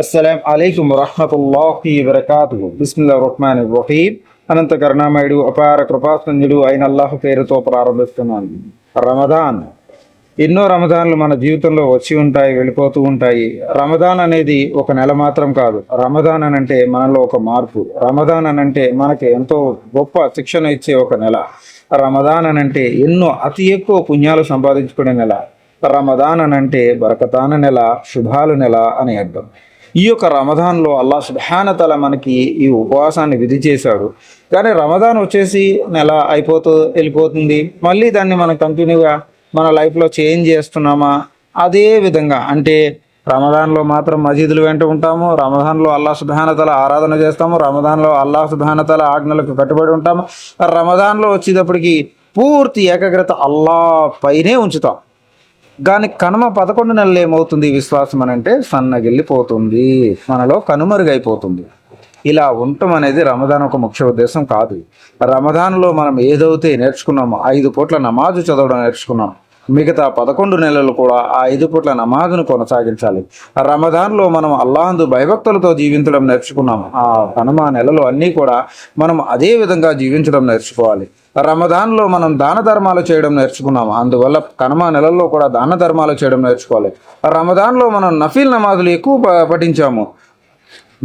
అస్సలం అలైకుం వరహమతుల్లాహి వరకాతు బిస్మిల్లా రహమాన్ రహీం అనంత కరుణామయుడు అపార కృపాసంజుడు అయిన అల్లాహ్ పేరుతో ప్రారంభిస్తున్నాను. రమదాన్. ఎన్నో రమదాన్లు మన జీవితంలో వచ్చి ఉంటాయి వెళ్ళిపోతూ ఉంటాయి. రమదాన్ అనేది ఒక నెల మాత్రం కాదు. రమదాన్ అని అంటే మనలో ఒక మార్పు. రమదాన్ అని అంటే మనకి ఎంతో గొప్ప శిక్షణ ఇచ్చే ఒక నెల. రమదాన్ అని అంటే ఎన్నో అతి ఎక్కువ పుణ్యాలు సంపాదించుకునే నెల. రమదాన్ అని అంటే బరకతాన నెల శుభాలు నెల అని అర్థం. ఈ యొక్క రమదాన్లో అల్లా సుబ్హానతల మనకి ఈ ఉపవాసాన్ని విధి చేశాడు. కానీ రమదాన్ వచ్చేసి నెల అయిపోతూ వెళ్ళిపోతుంది. మళ్ళీ దాన్ని మనం కంటిన్యూగా మన లైఫ్లో చేంజ్ చేస్తున్నామా? అదే విధంగా అంటే రమదాన్లో మాత్రం మసీదులు వెంట ఉంటాము. రమదాన్లో అల్లా సుబ్హానతల ఆరాధన చేస్తాము. రమదాన్లో అల్లా సుబ్హానతల ఆజ్ఞలకు కట్టుబడి ఉంటాము. రమదాన్లో వచ్చేటప్పటికి పూర్తి ఏకాగ్రత అల్లా పైనే ఉంచుతాం. కానీ కనుమ పదకొండు నెలలు ఏమవుతుంది విశ్వాసం అని అంటే సన్నగిల్లిపోతుంది. మనలో కనుమరుగైపోతుంది. ఇలా ఉండటం అనేది రమదాన్ ఒక ముఖ్య ఉద్దేశం కాదు. రమదాన్లో మనం ఏదైతే నేర్చుకున్నామో ఐదు పూట్ల నమాజు చదవడం నేర్చుకున్నాం. మిగతా పదకొండు నెలలు కూడా ఆ ఐదు పూట్ల నమాజును కొనసాగించాలి. రమదాన్లో మనం అల్లాహందు భయభక్తులతో జీవించడం నేర్చుకున్నాము. ఆ కనుమ నెలలు అన్నీ కూడా మనం అదే విధంగా జీవించడం నేర్చుకోవాలి. రమదాన్లో మనం దాన ధర్మాలు చేయడం నేర్చుకున్నాము. అందువల్ల కనుమ నెలల్లో కూడా దాన ధర్మాలు చేయడం నేర్చుకోవాలి. రమదాన్లో మనం నఫీల్ నమాజులు ఎక్కువ ప- పఠించాము.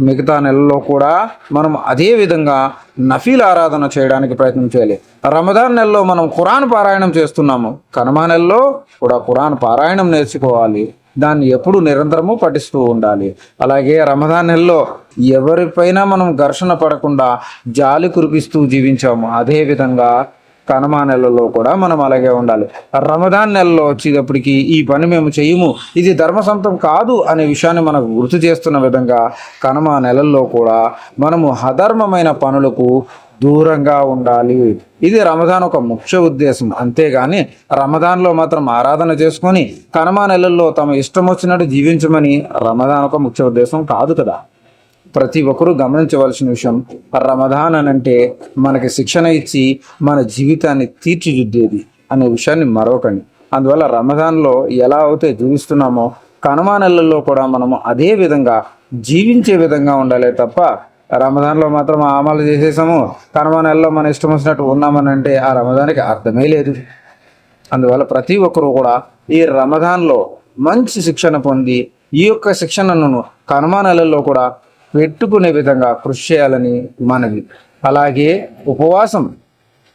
మిగతా నెలల్లో కూడా మనం అదే విధంగా నఫీల్ ఆరాధన చేయడానికి ప్రయత్నం చేయాలి. రమదాన్ నెలలో మనం ఖురాన్ పారాయణం చేస్తున్నాము. కనుమ నెలలో కూడా ఖురాన్ పారాయణం నేర్చుకోవాలి. దాన్ని ఎప్పుడు నిరంతరము పఠిస్తూ ఉండాలి. అలాగే రమదాన్ నెలలో ఎవరిపైనా మనం ఘర్షణ పడకుండా జాలి కురిపిస్తూ జీవించాము. అదేవిధంగా కనుమా నెలలో కూడా మనం అలాగే ఉండాలి. రమదాన్ నెలలో వచ్చేటప్పటికి ఈ పని మేము చేయము. ఇది ధర్మసంతం కాదు అనే విషయాన్ని మనకు గుర్తు చేస్తున్న విధంగా కనుమా నెలల్లో కూడా మనము అధర్మమైన పనులకు దూరంగా ఉండాలి. ఇది రమదాన్ ఒక ముఖ్య ఉద్దేశం. అంతేగాని రమదాన్లో మాత్రం ఆరాధన చేసుకొని కనుమ నెలల్లో తమ ఇష్టం వచ్చినట్టు జీవించమని రమదాన్ ఒక ముఖ్య ఉద్దేశం కాదు కదా. ప్రతి ఒక్కరూ గమనించవలసిన విషయం రమదాన్ అని అంటే మనకి శిక్షణ ఇచ్చి మన జీవితాన్ని తీర్చిదిద్దేది అనే విషయాన్ని మరొకండి. అందువల్ల రమదాన్లో ఎలా అయితే జీవిస్తున్నామో కనుమ నెలల్లో కూడా మనము అదే విధంగా జీవించే విధంగా ఉండాలి తప్ప రమదాన్లో మాత్రం ఆమలు చేసేసాము కనుమ నెలలో మన ఇష్టం వచ్చినట్టు ఉన్నామని అంటే ఆ రమదానికి అర్థమే లేదు. అందువల్ల ప్రతి ఒక్కరూ కూడా ఈ రమదాన్లో మంచి శిక్షణ పొంది ఈ యొక్క శిక్షణను కనుమ నెలల్లో కూడా పెట్టుకునే విధంగా కృషి చేయాలని మనవి. అలాగే ఉపవాసం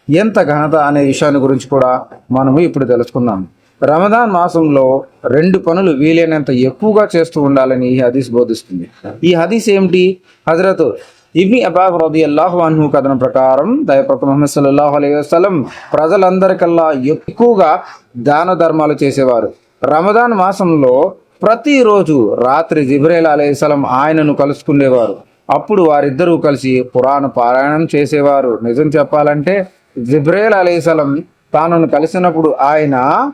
ఎంత ఘనత అనే విషయాన్ని గురించి కూడా మనము ఇప్పుడు తెలుసుకుందాం. రమదాన్ మాసంలో రెండు పనులు వీలైనంత ఎక్కువగా చేస్తూ ఉండాలని ఈ హదీస్ బోధిస్తుంది. ఈ హదీస్ ఏమిటి? హజరత్ ఇబ్ని అబాబ్ రది అల్లాహు అన్హు కథనం ప్రకారం దయప్రత మహమ్మద్ సల్లాహు అలైహి వసలం ప్రజలందరికల్లా ఎక్కువగా దాన ధర్మాలు చేసేవారు. రమదాన్ మాసంలో ప్రతిరోజు రాత్రి జిబ్రేల్ అలైహిస్సలం ఆయనను కలుసుకునేవారు. అప్పుడు వారిద్దరూ కలిసి పురాణ పారాయణం చేసేవారు. నిజం చెప్పాలంటే జిబ్రేల్ అలైహిస్సలం తాను కలిసినప్పుడు ఆయన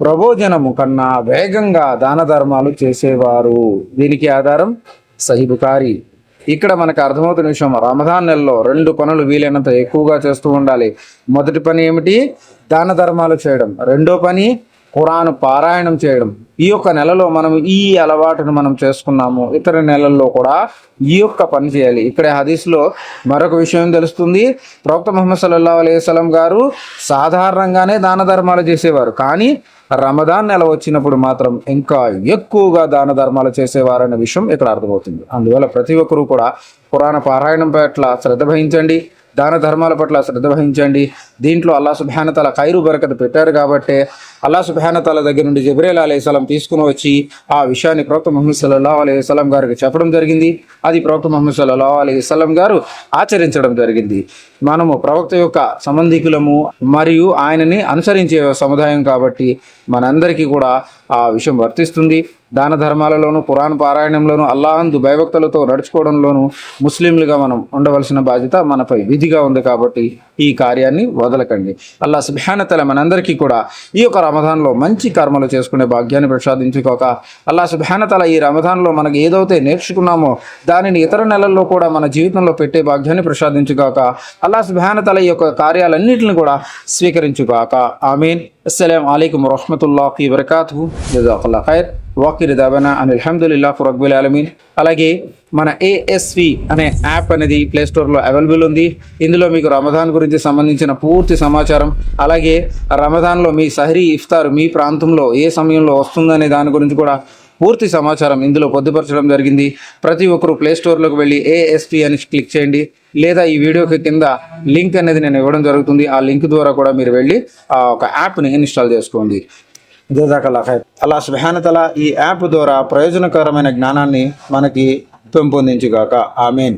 ప్రభోజనము కన్నా వేగంగా దాన ధర్మాలు చేసేవారు. దీనికి ఆధారం సహిబుకారి ఇక్కడ మనకు అర్థమవుతున్న విషయం రమదాన్ నెలలో రెండు పనులు వీలైనంత ఎక్కువగా చేస్తూ ఉండాలి. మొదటి పని ఏమిటి? దాన ధర్మాలు చేయడం. రెండో పని ఖురాను పారాయణం చేయడం. ఈ యొక్క నెలలో మనం ఈ అలవాటును మనం చేసుకున్నాము. ఇతర నెలల్లో కూడా ఈ యొక్క పని చేయాలి. ఇక్కడ హదీస్లో మరొక విషయం తెలుస్తుంది. ప్రవక్త ముహమ్మద్ సల్లల్లా అలైహి గారు సాధారణంగానే దాన ధర్మాలు చేసేవారు. కానీ రమదాన్ నెల వచ్చినప్పుడు మాత్రం ఇంకా ఎక్కువగా దాన ధర్మాలు చేసేవారనే విషయం ఇక్కడ అర్థమవుతుంది. అందువల్ల ప్రతి ఒక్కరూ కూడా పురాణ పారాయణం పట్ల శ్రద్ధ వహించండి. దాన ధర్మాల పట్ల శ్రద్ధ వహించండి. దీంట్లో అల్లా సుభానతల ఖైరు బరకత పెట్టారు కాబట్టి అల్లా సుభానతల దగ్గర నుండి జబ్రేల్ అలైహిస్సలాం తీసుకుని వచ్చి ఆ విషయాన్ని ప్రవక్త ముహమ్మద్ సల్లా అలైహి వసల్లం గారికి చెప్పడం జరిగింది. అది ప్రవక్త ముహమ్మద్ సల్లా అలైహి వసల్లం గారు ఆచరించడం జరిగింది. మనము ప్రవక్త యొక్క సంబంధికులము మరియు ఆయనని అనుసరించే సముదాయం కాబట్టి మనందరికీ కూడా ఆ విషయం వర్తిస్తుంది. దాన ధర్మాలలోను పురాణ పారాయణంలోను అల్లాహందు భయభక్తులతో నడుచుకోవడంలోను ముస్లింలుగా మనం ఉండవలసిన బాధ్యత మనపై విధిగా ఉంది కాబట్టి ఈ కార్యాన్ని వదలకండి. అల్లా సుబ్హానతల మనందరికీ కూడా ఈ యొక్క రమధాన్లో మంచి కర్మలు చేసుకునే భాగ్యాన్ని ప్రసాదించుకోక అల్లా సుబ్హానతల ఈ రమధాన్లో మనకు ఏదైతే నేర్చుకున్నామో దానిని ఇతర నెలల్లో కూడా మన జీవితంలో పెట్టే భాగ్యాన్ని ప్రసాదించుకోక అల్లా సుబ్హానతల ఈ యొక్క కార్యాలన్నింటిని కూడా స్వీకరించుకోక. ఆమీన్. అస్సలం అయికం వరహమతుల్లాహి వరకాతు జజాకల్లా ఖైర్. వాకిర్ దాబనా అని అల్హమ్దుల్లా రబ్బుల్ ఆలమీన్. అలాగే మన ఏఎస్వి అనే యాప్ అనేది ప్లే స్టోర్లో అవైలబుల్ ఉంది. ఇందులో మీకు రమదాన్ గురించి సంబంధించిన పూర్తి సమాచారం అలాగే రమదాన్లో మీ సహరీ ఇఫ్తార్ మీ ప్రాంతంలో ఏ సమయంలో వస్తుందనే దాని గురించి కూడా పూర్తి సమాచారం ఇందులో పొందుపరచడం జరిగింది. ప్రతి ఒక్కరు ప్లే స్టోర్లోకి వెళ్ళి ఏఎస్పి అని క్లిక్ చేయండి. లేదా ఈ వీడియోకి కింద లింక్ అనేది నేను ఇవ్వడం జరుగుతుంది. ఆ లింక్ ద్వారా కూడా మీరు వెళ్ళి ఆ ఒక యాప్ని ఇన్స్టాల్ చేసుకోండి. జజాకల్లా ఖైర్. అలా సుబ్హానతల ఈ యాప్ ద్వారా ప్రయోజనకరమైన జ్ఞానాన్ని మనకి పెంపొందించుగాక. ఆమెన్.